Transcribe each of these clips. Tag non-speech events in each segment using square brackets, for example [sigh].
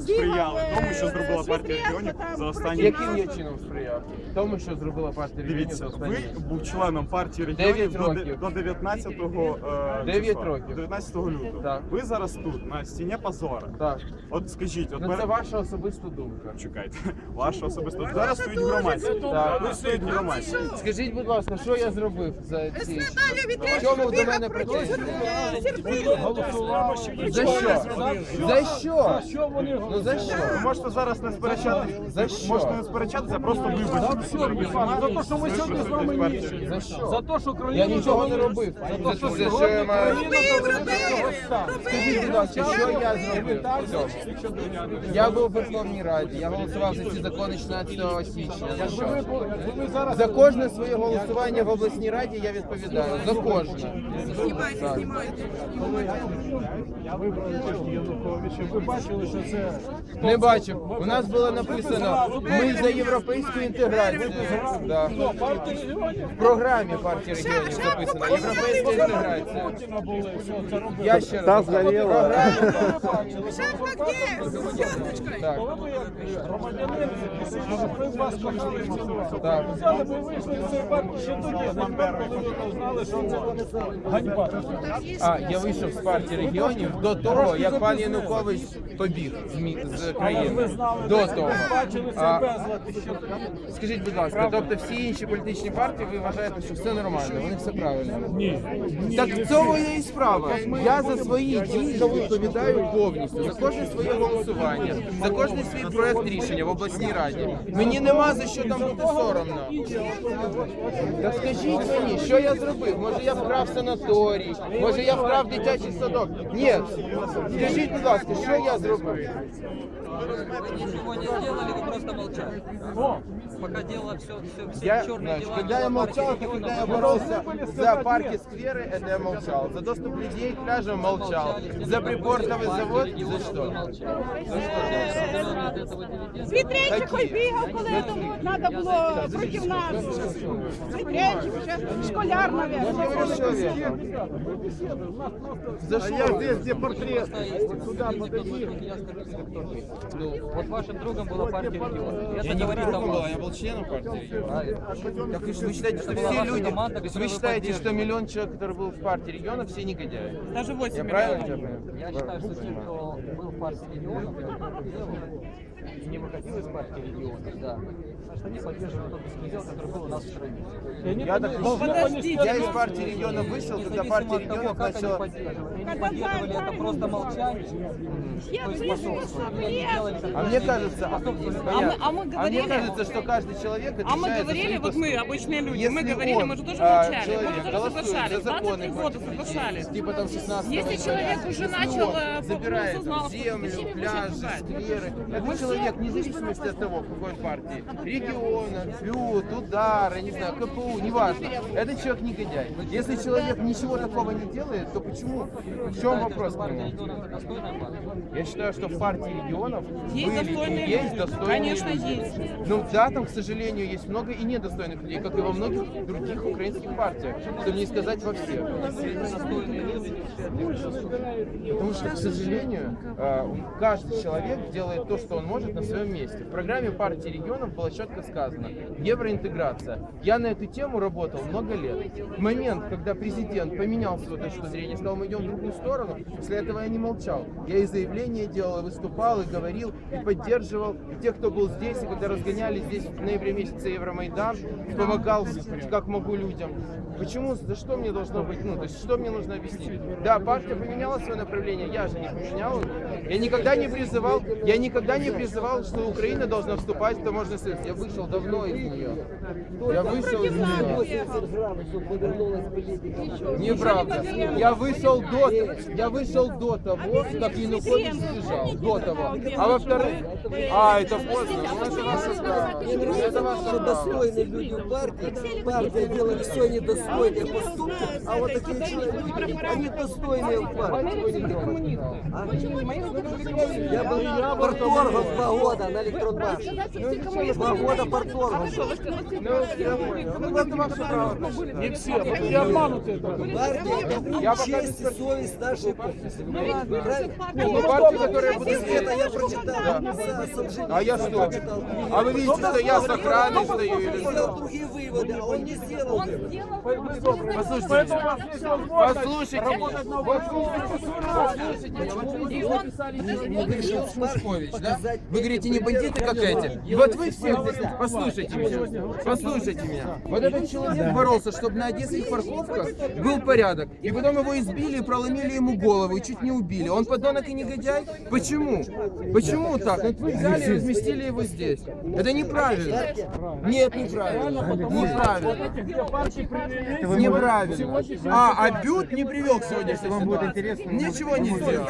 сприяли тому, що зробила партія регіонів за останні Яким я чином сприяв? Тому, що зробила партія регіонів Дивіться, за ви був членом партії регіонів Дев'ять до, де- років. до 19-го е, Дев'ять числа, років. 19 лютого. Так. Ви зараз тут, на стіні позора. Так. От скажіть, от Ну перед- це ваша особиста думка. чекайте, [laughs] ваша особиста. Зараз стоїть громадські. Так. Ви стоїть громадські. Скажіть, будь ласка, що я зробив за ці? В чому до мене претензії? За що? За що? Ну за що? Ви можете зараз не сперечатися. За що? Можете не сперечатися, просто вибачитися. За те, що ми сьогодні з вами ні. За що? За те, що Я нічого не робив. За те, що я маю? Скажіть, будь ласка, що я зробив? Я був у Верховній Раді, я голосував за ці закони 16 січня. За що? За кожне своє голосування в обласній раді я відповідаю. За кожне. Так. Ви бачили, що це Не бачив. У нас було написано ми за європейську інтеграцію. Да. В програмі партії регіонів записано європейська інтеграція. Я ще раз кажу, в. Так, громадянин, вас так. Взяли б вийшли ще тоді, коли ви знали, що це ганьба. А я вийшов з партії регіонів до того, як пан Янукович побіг з, з країни. До того. А, скажіть, будь ласка, тобто всі інші політичні партії ви вважаєте, що все нормально, вони все правильно. Ні. Так в цьому є і справа. Я за свої дії відповідаю повністю за кожне своє голосування, за кожен свій проект рішення в обласній раді. Мені нема за що там бути соромно. Так скажіть мені, що я зробив? Може я вкрав санаторій, може я вкрав дитячий садок? Ні. Скажіть, будь ласка, що я зробив? Ничего не сделали, вы просто молчали. О, Пока дело все, все, все Я, черные значит, дела. когда я дела молчал, партии это когда я регионов, боролся за парки, скверы, это я молчал. За доступ людей к пляжам молчал. За припортовый завод, за что? За что делали определенные от этого дивиденды? Світренчик Такі. ой бігав, коли треба було проти нас. Світренчик ще школяр, Я не мабуть. говорю человека. За что? Здесь портрет. Туда подойди. Ну, вот вашим другом была партия регионов. Я не говорит о вас. я был членом партии. Правильно. Так вы считаете, что была все люди, команда, то есть вы вы считаете, что миллион человек, который был в партии регионов, все негодяи? Даже Я 8 правильно тебя понял? Я считаю, что те, кто был в партии регионов, и не выходил из партии регионов, да, значит, они поддерживали тот беспредел, который был у нас в стране. Я так Я из партии регионов вышел, когда партия они начала... поддерживали это просто молчание, то А мне кажется, а, способствовали. понятно. а мы А мне говорили- кажется, что каждый человек А мы говорили, вот мы, обычные люди, Если мы говорили, он, мы же тоже а, молчали, мы человек тоже соглашались, за законы 23 года соглашались. Типа там 16 Если человек уже начал, э, забирает узнал, землю, пляжи, скверы, этот человек, вне зависимости от того, в какой он партии, региона, ФЮТ, Удара, не знаю, КПУ, неважно, этот человек негодяй. Если человек ничего такого не делает, то почему? В чем вопрос это. Я считаю, что в партии регионов Есть были достойные и есть люди. достойные Конечно, люди. есть. Ну да, там, к сожалению, есть много и недостойных людей, как и во многих других украинских партиях, чтобы не сказать во всех. Потому что, к сожалению, э, каждый человек делает то, что он может на своем месте. В программе партии регионов было четко сказано евроинтеграция. Я на эту тему работал много лет. В момент, когда президент поменял свою точку зрения, сказал, мы идем в другую сторону, после этого я не молчал. Я и заявления делал, и выступал, и говорил, и поддерживал. И тех, кто был здесь, и когда разгоняли здесь в ноябре месяце Евромайдан, помогал как могу людям. Почему, за что мне должно быть, ну, то есть что мне нужно объяснить? Да, партия поменяла свое направление, я же не поменял. Я никогда не призывал, я никогда не призывал, что Украина должна вступать в таможенный союз. Я вышел давно из нее. Я вышел из нее. Неправда. Я вышел до, я вышел до того, как Янукович сбежал. До того. А во-вторых, а, это поздно. Это ваше право. Это право. достойные люди в партии, партия делает все недостойные поступки, а вот такие люди, они достойные в партии. А? Я был порторгом два года на электронбанке. Два года порторгом. Ну. Ну, это ваше право. Не все, и обманутые. Партия это честь и совесть нашей партии. Ну, партию, которая будет Это я прочитал. А я что? А вы видите, что я с охраной стою Он или сделал что? другие выводы, а он не сделал. Послушайте меня. Послушайте меня. Послушайте меня. Вы говорите, Шмашкович, да? Вы говорите, не бандиты как эти. И вот вы все послушайте меня. Послушайте меня. Вот этот человек боролся, чтобы на одесских парковках был порядок. И потом его избили и проломили ему голову и чуть не убили. Он подонок и негодяй? Почему? Почему так? Вот вы взяли и разместили его здесь. Это неправильно. Нет, неправильно. Неправильно. Неправильно. А, а Бют не привел к сегодняшней Вам будет интересно. Ничего не сделал.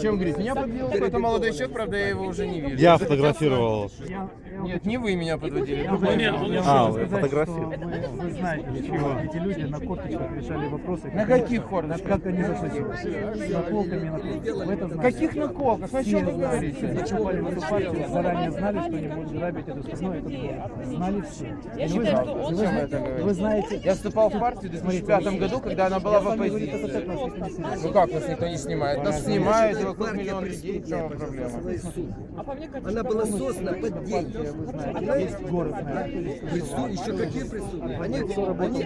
Чем говорит? Меня подвел какой-то молодой человек, правда, я его уже не вижу. Я фотографировал. Нет, не вы меня подводили. А, вы фотографировали. Вы знаете, эти люди на корточках решали вопросы. На каких хордах? Как они зашли? С наколками на корточках. Вы это знаете. Каких наколках? О чем вы говорите? Закупали в эту партию, заранее знали, что они будут грабить эту страну. Знали все. Вы, знаете, и вы, знаете, вы знаете, Я вступал в партию в 2005 году, когда она была в оппозиции. Ну как нас никто не снимает? Нас снимают, и вокруг миллион людей. В чем проблема? Она была создана под деньги. есть город, Еще какие преступники? Они, они,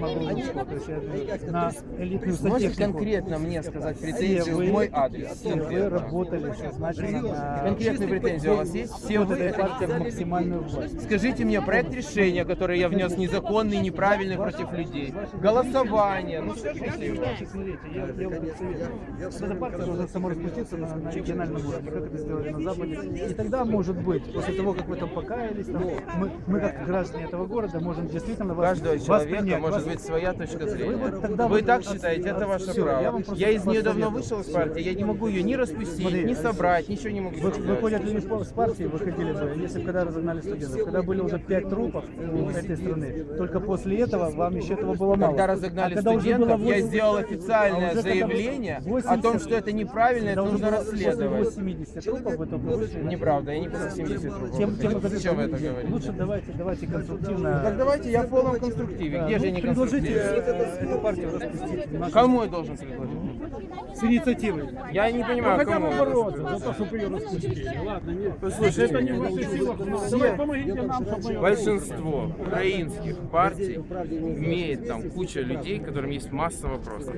на они, элитную сантехнику. Конкретно мне сказать претензию в мой адрес? все вы работали сознательно на Конкретные претензии у вас есть? Все вот этой партии максимальную власть. Скажите мне проект решения, который я внес незаконный, неправильный против людей. Голосование. Ну советую. Вот эта партия должна самораспуститься на, на региональном уровне, как это сделали на Западе. И тогда, может быть, после того, как вы там покаялись, там, мы, мы как граждане этого города можем действительно У вас, каждого вас человека принять, может вас- быть своя точка зрения. вот тогда Вы вот так от- считаете, это ваше всё, я вам Я из нее давно вышел из партии, я не могу ее ни распустить, Смотри, ни собрать, ничего не могу Вы, выходят ли с партии, выходили бы, если бы когда разогнали студентов, когда были уже пять трупов у этой страны. Только после этого вам еще этого было мало. Когда разогнали А когда студентов, я 80 сделал официальное а уже когда заявление о 80 том, что это неправильно, это когда уже нужно расследовать. 80 трупов только вышли. Неправда, я не после 70 трупов. Тем, тем. Зачем вы это говорите? Лучше давайте, давайте конструктивно. Так давайте, я в полном конструктиве. Где же ну, я не предложите конструктиве? э, эту партию распустить. в Кому я должен предложить? С инициативой. Я не понимаю, кому. я должен за то, чтобы ее распустить. Ладно, нет. Послушайте, Это не в ваших силах. Давай, помогите нам, чтобы большинство украинских партий имеет там куча людей, которым есть масса вопросов.